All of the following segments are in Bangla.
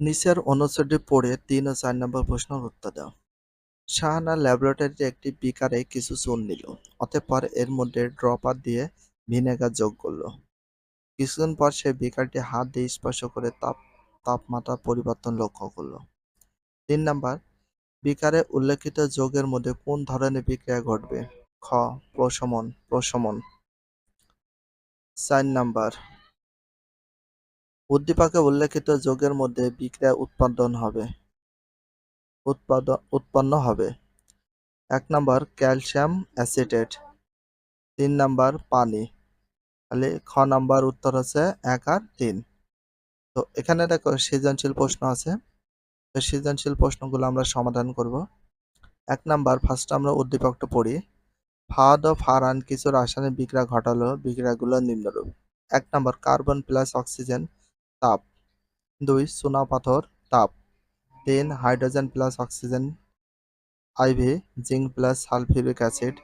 নিচের অনুচ্ছেদটি পড়ে তিন ও চার নম্বর প্রশ্নের উত্তর দাও শাহানা ল্যাবরেটরিতে একটি বিকারে কিছু চুন নিল, অতঃপর এর মধ্যে ড্রপার দিয়ে ভিনেগার যোগ করল। কিছুক্ষণ পর সে বিকারটি হাত দিয়ে স্পর্শ করে তাপ, তাপমাত্রা পরিবর্তন লক্ষ্য করল। তিন নাম্বার, বিকারে উল্লেখিত যোগের মধ্যে কোন ধরনের বিক্রিয়া ঘটবে? খ, প্রশমন প্রশমন। চার নাম্বার উদ্দীপকে উল্লেখিত যোগের মধ্যে বিক্রিয়া উৎপাদন হবে। উৎপাদন উৎপন্ন হবে। এক নাম্বার, ক্যালসিয়াম অ্যাসিটেট তিন নাম্বার, পানি। তাহলে খ নাম্বার উত্তর হচ্ছে এক আর তিন। তো এখানে দেখো সৃজনশীল প্রশ্ন আছে। তো সৃজনশীল প্রশ্নগুলো আমরা সমাধান করব। এক নাম্বার ফার্স্ট আমরা উদ্দীপকটা পড়ি। ফাদ ও ফারান কিছু রাসায়নিক বিক্রিয়া ঘটালো, বিক্রিয়াগুলো নিম্নরূপ। এক নাম্বার, কার্বন প্লাস অক্সিজেন। তাপ। দুই, সোনা পাথর, তাপ। তিন, hydrogen plus oxygen IV zinc plus sulphuric acid.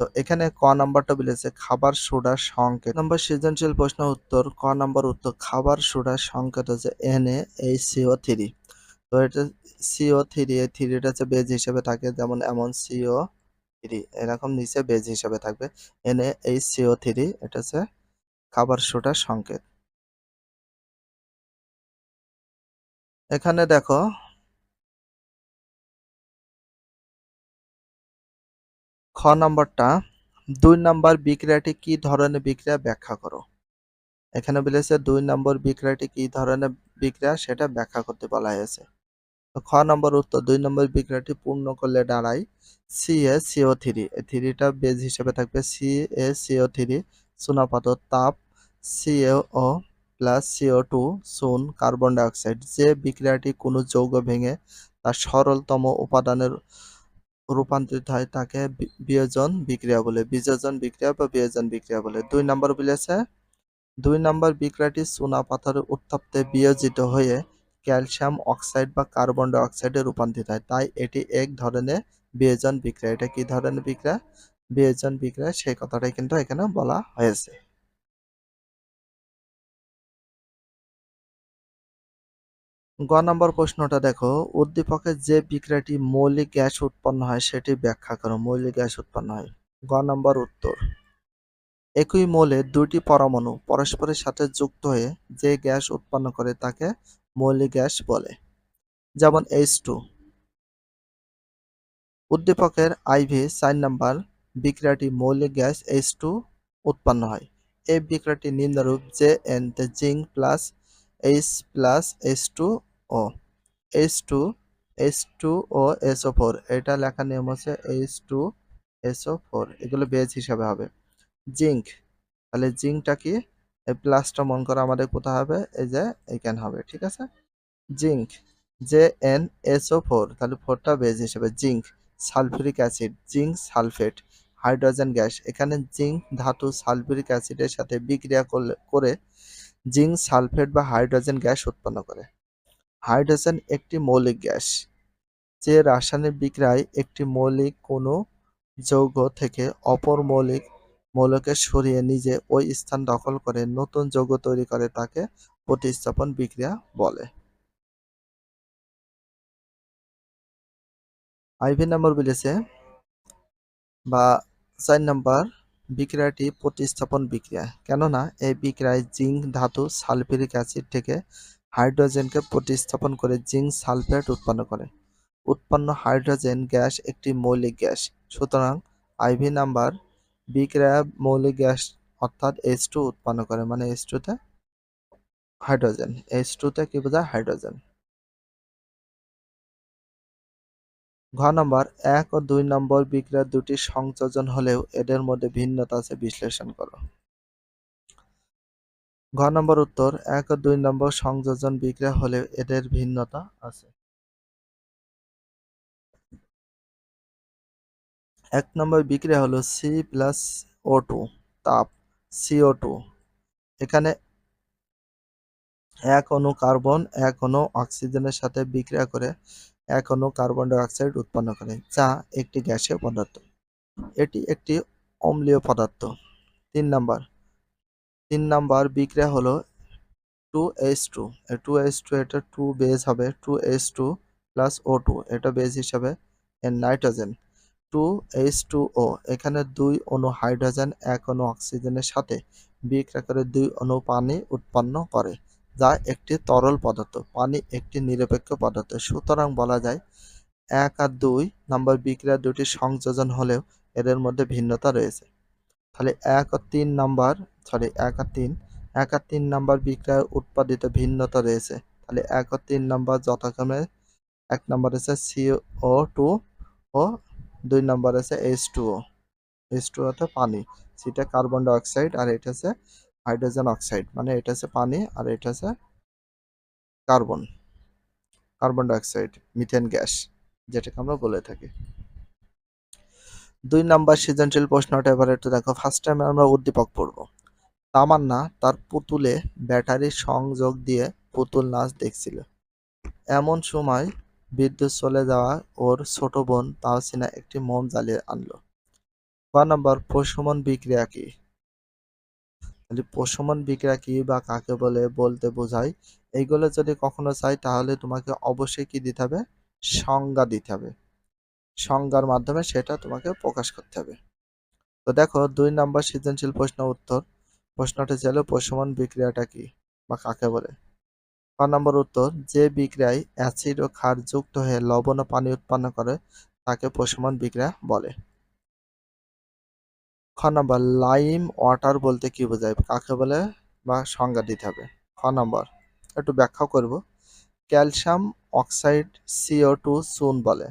তো এখানে ক নাম্বারটা বলেছে, খাবার সোডার সংকেত। নম্বর সৃজনশীল প্রশ্ন উত্তর, ক নাম্বার উত্তর, খাবার সোডার সংকেত হচ্ছে N A H C O three তো এটা সিও থ্রি এই থ্রিটা হচ্ছে বেজ হিসেবে থাকে, যেমন এমন সিও থ্রি এরকম নিচে বেজ হিসেবে থাকবে। N A H C O three এটা হচ্ছে খাবার সোডার সংকেত। এখানে দেখো খ নম্বরটা, দুই নম্বর বিক্রিয়াটি কি ধরনের বিক্রিয়া ব্যাখ্যা করো। এখানে বলেছে দুই নম্বর বিক্রিয়াটি কি ধরনের বিক্রিয়া সেটা ব্যাখ্যা করতে বলা হয়েছে। খ নম্বর উত্তর, দুই নম্বর বিক্রিয়াটি পূর্ণ করলে দাঁড়ায় C A C O three থ্রিটা বেজ হিসেবে থাকবে C A C O three চুনাপাতর তাপ C O plus C O two সুন কার্বন ডাইঅক্সাইড যে বিক্রিয়াটি কোনো যৌগ ভেঙে তার সরলতম উপাদানের রূপান্তরিত হয়, তাকে বিয়োজন বিক্রিয়া বলে। বিযোজন বিক্রিয়া বা বিয়োজন বিক্রিয়া বলে। দুই নম্বর বলেছে, দুই নম্বর বিক্রিয়াটি চুনা পাথরের উত্তপ্তে বিয়োজিত হয়ে ক্যালসিয়াম অক্সাইড বা কার্বন ডাই অক্সাইডে রূপান্তরিত হয়। তাই এটি এক ধরনের বিয়োজন বিক্রিয়া। এটা কি ধরনের বিক্রিয়া? বিয়োজন বিক্রিয়া, সেই কথাটাই কিন্তু এখানে বলা হয়েছে। গ নম্বর প্রশ্নটা দেখো উদ্দীপকে যে বিক্রিয়াটি মৌলিক গ্যাস উৎপন্ন হয় সেটি ব্যাখ্যা করো, মৌলিক গ্যাস উৎপন্ন হয়। গ নম্বর উত্তর, একই মৌলে দুটি পরমাণু পরস্পরের সাথে যুক্ত হয়ে যে গ্যাস উৎপন্ন করে তাকে মৌলিক গ্যাস বলে। যেমন এইচ টু উদ্দীপকের আইভি সাইন নাম্বার বিক্রিয়াটি মৌলিক গ্যাস এইচ টু উৎপন্ন হয়। এই বিক্রিয়াটি নিম্নরূপ জে এন তে zinc plus H plus H two O H two H two O S O four এটা লেখার নিয়ম হচ্ছে H two S O four এগুলো বেজ হিসাবে হবে। জিঙ্ক তাহলে জিঙ্কটা কি? এই প্লাসটা মন করা আমাদের কোথায় হবে? এই যে এইখানে হবে, ঠিক আছে? Zinc Z N S O four তাহলে ফোরটা বেজ হিসেবে zinc sulphuric acid zinc sulphate hydrogen gas এখানে জিঙ্ক ধাতু সালফিউরিক অ্যাসিডের সাথে বিক্রিয়া করলে, করে জিঙ্ক সালফেট বা হাইড্রোজেন গ্যাস উৎপন্ন করে। হাইড্রোজেন একটি মৌলিক গ্যাস, যে রাসায়নিক বিক্রিয়ায় একটি মৌলিক কোনো যৌগ থেকে অপর মৌলিক মৌলকে সরিয়ে নিজে ওই স্থান দখল করে নতুন যৌগ তৈরি করে তাকে প্রতিস্থাপন বিক্রিয়া বলে। আইভি নম্বর বলেছে বা চার নম্বর বিক্রিয়াটি প্রতিস্থাপন বিক্রিয়া। কেননা, এই বিক্রিয়ায় জিঙ্ক, ধাতু সালফিউরিক অ্যাসিড থেকে হাইড্রোজেনকে প্রতিস্থাপন করে জিঙ্ক সালফেট উৎপন্ন করে। উৎপন্ন হাইড্রোজেন গ্যাস একটি মৌলিক গ্যাস, সুতরাং আইভি নাম্বার বিক্রিয়া মৌলিক গ্যাস, অর্থাৎ এইচ টু উৎপন্ন করে। মানে এইচ টুতে হাইড্রোজেন। এইচ টুতে কি বোঝায়? হাইড্রোজেন। ঘ নম্বর, এক ও দুই নম্বর বিক্রিয়ার দুটি সংযোজন হলেও এদের মধ্যে ভিন্নতা আছে, বিশ্লেষণ করো। ঘ নম্বর উত্তর, এক ও দুই নম্বর সংযোজন বিক্রিয়া হলে এদের ভিন্নতা আছে। এক নম্বর বিক্রিয়া হলো সি প্লাস ও টু তাপ সিও টু এখানে এক অণু কার্বন, এক অণু অক্সিজেনের সাথে বিক্রিয়া করে এক অণু কার্বন ডাইঅক্সাইড উৎপন্ন করে, যা একটি গ্যাসীয় পদার্থ। এটি একটি অম্লীয় পদার্থ। তিন নাম্বার তিন নাম্বার বিক্রিয়া হলো two H two two H two এটা টু বেজ হবে two H two plus O two এটা বেজ হিসাবে nitrogen two H two O এখানে দুই অণু হাইড্রোজেন এক অণু অক্সিজেনের সাথে বিক্রিয়া করে দুই অণু পানি উৎপন্ন করে, যা একটি তরল পদার্থ, পানি একটি নিরপেক্ষ পদার্থ। সুতরাং বলা যায় এক আর দুই নম্বর বিক্রিয়া দুটি সংযোজন হলেও এদের মধ্যে ভিন্নতা রয়েছে। তাহলে এক আর তিন নাম্বার সরি এক আর তিন এক আর তিন নাম্বার বিক্রয় উৎপাদিত ভিন্নতা রয়েছে। তাহলে এক আর তিন নাম্বার যথাক্রমে এক নাম্বার আছে সিও টু ও দুই নাম্বার আছে H two O H two অর্থ পানি, সেটা কার্বন ডাইঅক্সাইড আর এটা হচ্ছে হাইড্রোজেন অক্সাইড মানে এটা হচ্ছে পানি আর এটা হচ্ছে carbon carbon dioxide methane gas যেটাকে আমরা বলে থাকি। দুই নাম্বার সৃজনশীল প্রশ্নটা এবার একটু দেখো। ফার্স্ট টাইম আমরা উদ্দীপক পড়ব। তামান্না তার পুতুলে ব্যাটারি সংযোগ দিয়ে পুতুল নাচ দেখছিল। এমন সময় বিদ্যুৎ চলে যাওয়া ওর ছোট বোন তাহসিনা একটি মোম জ্বালিয়ে আনলো। ক নম্বর, প্রশমন বিক্রিয়া কি? প্রশমন বিক্রিয়া কি বা কাকে বলে বলতে বোঝায়? এইগুলো যদি কখনো চাই তাহলে তোমাকে অবশ্যই কি দিতে হবে? সংজ্ঞা দিতে হবে। সংজ্ঞার মাধ্যমে সেটা তোমাকে প্রকাশ করতে হবে। তো দেখো, দুই নাম্বার সৃজনশীল প্রশ্ন উত্তর। প্রশ্নটা ছিল প্রশমন বিক্রিয়াটা কি বা কাকে বলে? ক নম্বর উত্তর, যে বিক্রিয়ায় অ্যাসিড ও ক্ষার যুক্ত হয়ে লবণ ও পানি উৎপন্ন করে, তাকে প্রশমন বিক্রিয়া বলে। খ নম্বর, লাইম ওয়াটার বলতে কি বোঝায় কাকে বলে বা সংজ্ঞা দিতে হবে? খ নম্বর, একটু ব্যাখ্যা করব। ক্যালসিয়াম অক্সাইড সিও টু চুন বলে।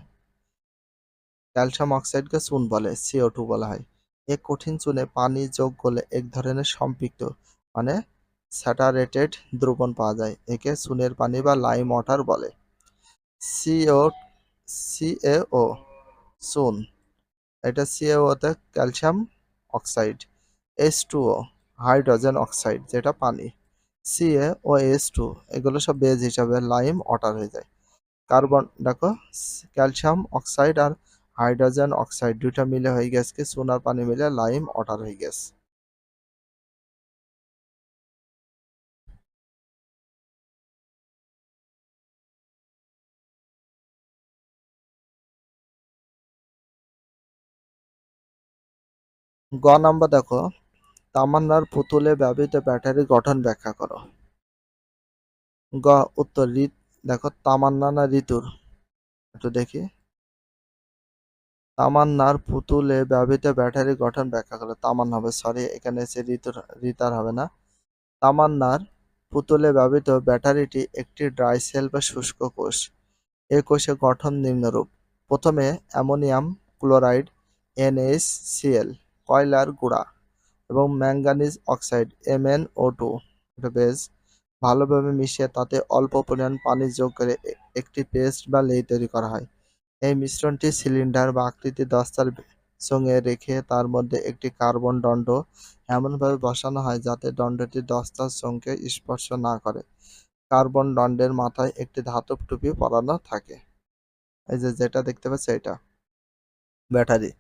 ক্যালসিয়াম অক্সাইডকে চুন বলে সিও টু বলা হয়। এ কঠিন চুনে পানি যোগ করলে এক ধরনের সম্পৃক্ত মানে স্যাটারেটেড দ্রবণ পাওয়া যায়, একে চুনের পানি বা লাইম ওয়াটার বলে। C O, C A O, চুন, এটা সিএওতে calcium oxide, S two O, hydrogen oxide, যেটা পানি। সিএ ও এস টু, এগুলো সব বেজ হিসাবে লাইম ওয়াটার হয়ে যায়। কার্বন, দেখো, ক্যালসিয়াম অক্সাইড আর হাইড্রোজেন অক্সাইড দুটা মিলে হয়ে গেছে, সোনার পানি মিলে লাইম ওয়াটার হয়ে গেছে। গ নাম্বার দেখো, তামান্নার পুতুলে ব্যবহৃত ব্যাটারি গঠন ব্যাখ্যা করো। গ, উত্তর ঋত দেখো, তামান্না না ঋতুর। একটু দেখি। তামান্নার পুতুলে ব্যবহৃত ব্যাটারি গঠন ব্যাখ্যা করো তামান্না হবে সরি এখানে এসে ঋতুর ঋতার হবে না। তামান্নার পুতুলে ব্যবহৃত ব্যাটারিটি একটি ড্রাই সেল বা শুষ্ক কোষ। এ কোষে গঠন নিম্নরূপ। প্রথমে অ্যামোনিয়াম ক্লোরাইড, এনএইচসিএল, কয়লার গুঁড়া এবং ম্যাঙ্গানিজ অক্সাইড, এমএনও টু। বেশ ভালোভাবে মিশিয়ে তাতে অল্প পরিমাণ পানি যোগ করে একটি পেস্ট বা লেই তৈরি করা হয়। এই মিশ্রণটি সিলিন্ডার বা আকৃতি দস্তার সঙ্গে রেখে তার মধ্যে একটি কার্বন দণ্ড এমনভাবে বসানো হয় যাতে দণ্ডটি দস্তার সঙ্গে স্পর্শ না করে। কার্বন দণ্ডের মাথায় একটি ধাতব টুপি পরানো থাকে। এই যে যেটা দেখতে পাচ্ছ এটা। ব্যাটারি।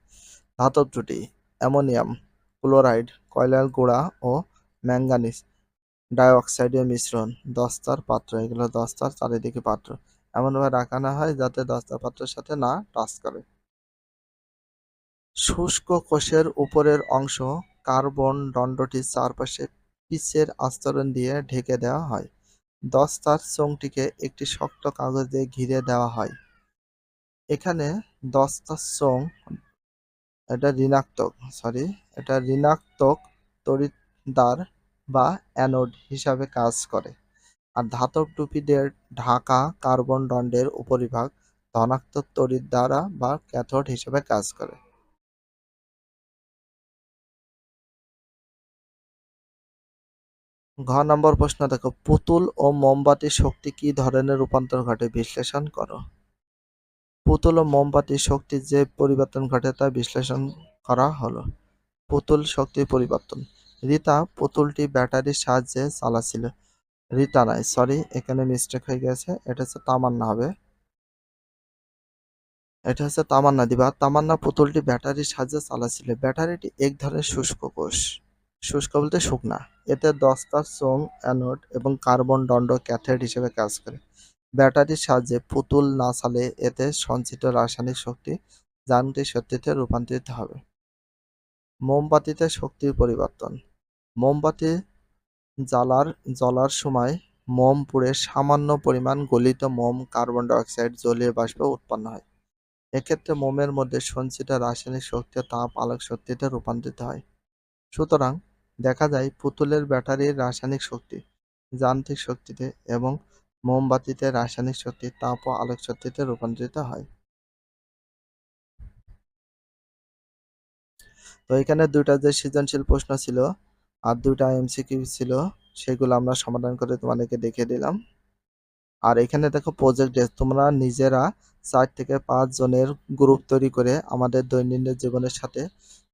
ধাতব টুটি অ্যামোনিয়াম, ক্লোরাইড, কয়লার গুঁড়া ও ম্যাঙ্গানিজ ডাইঅক্সাইডের মিশ্রণ। দস্তার পাত্র, এগুলো দস্তার চারিদিকে পাত্র। এমনভাবে রাখানো হয় যাতে দস্তার পাত্রের সাথে না টাচ করে। শুষ্ক কোষের উপরের অংশ কার্বন দণ্ডটির চারপাশে পিচের আস্তরণ দিয়ে ঢেকে দেওয়া হয়। দস্তার চোঙটিকে একটি শক্ত কাগজ দিয়ে ঘিরে দেওয়া হয়। এখানে দস্তার চোঙ, এটা ঋণাত্মক সরি এটা ঋণাত্মক তড়িৎদ্বার বা অ্যানোড হিসাবে কাজ করে। আর ধাতব টুপি দিয়ে ঢাকা কার্বন দণ্ডের উপরিভাগ ধনাত্মক তড়িৎ দ্বারা বা ক্যাথোড হিসেবে কাজ করে। ঘ নম্বর প্রশ্ন দেখো, পুতুল ও মোমবাতির শক্তি কি ধরনের রূপান্তর ঘটে বিশ্লেষণ করো। পুতুল ও মোমবাতির শক্তির যে পরিবর্তন ঘটে তা বিশ্লেষণ করা হলো। পুতুল শক্তির পরিবর্তন। রিতা, পুতুলটি ব্যাটারির সাহায্যে চালাচ্ছিল। রিতা নয় সরি এখানে মিস্টেক হয়ে গেছে। এটা হচ্ছে তামান্না হবে। এটা হচ্ছে তামান্না দিবা। তামান্না পুতুলটি ব্যাটারির সাহায্যে চালাচ্ছিল। ব্যাটারিটি এক ধরনের শুষ্ক কোষ। শুষ্ক বলতে শুকনা। এতে দস্তা সোম, অ্যানোড এবং কার্বন দণ্ড ক্যাথেড হিসেবে কাজ করে। ব্যাটারির সাহায্যে পুতুল না চালে এতে সঞ্চিত রাসায়নিক শক্তি যান্ত্রিক শক্তিতে রূপান্তরিত হবে। মোমবাতিতে শক্তির পরিবর্তন। মোমবাতি জ্বালার, জ্বলার সময় মোম পুড়ে সামান্য পরিমাণ গলিত মোম কার্বন ডাইঅক্সাইড জলীয় বাষ্প উৎপন্ন হয়। এক্ষেত্রে মোমের মধ্যে সঞ্চিত রাসায়নিক শক্তি তাপ আলোক শক্তিতে রূপান্তরিত হয়। সুতরাং দেখা যায় পুতুলের ব্যাটারির রাসায়নিক শক্তি, যান্ত্রিক শক্তিতে এবং মোমবাতিতে রাসায়নিক শক্তি তাপ ও আলোক শক্তিতে রূপান্তরিত হয়। তো এখানে দুইটা যে সৃজনশীল প্রশ্ন ছিল আর দুইটা এমসিকিউ ছিল, সেগুলো আমরা সমাধান করে তোমাদেরকে দেখিয়ে দিলাম। আর এখানে দেখো প্রজেক্ট ডেস্ক তোমরা নিজেরা চার থেকে পাঁচ জনের গ্রুপ তৈরি করে আমাদের দৈনন্দিন জীবনের সাথে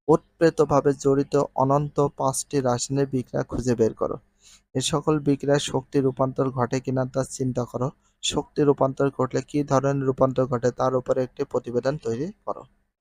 ওতপ্রোতভাবে জড়িত অনন্ত পাঁচটি রাসায়নিক বিক্রিয়া খুঁজে বের করো। এ সকল বিক্রিয়ার শক্তি রূপান্তর ঘটে কিনা তা চিন্তা করো। শক্তি রূপান্তর ঘটলে কি ধরনের রূপান্তর ঘটে তার উপরে একটি প্রতিবেদন তৈরি করো।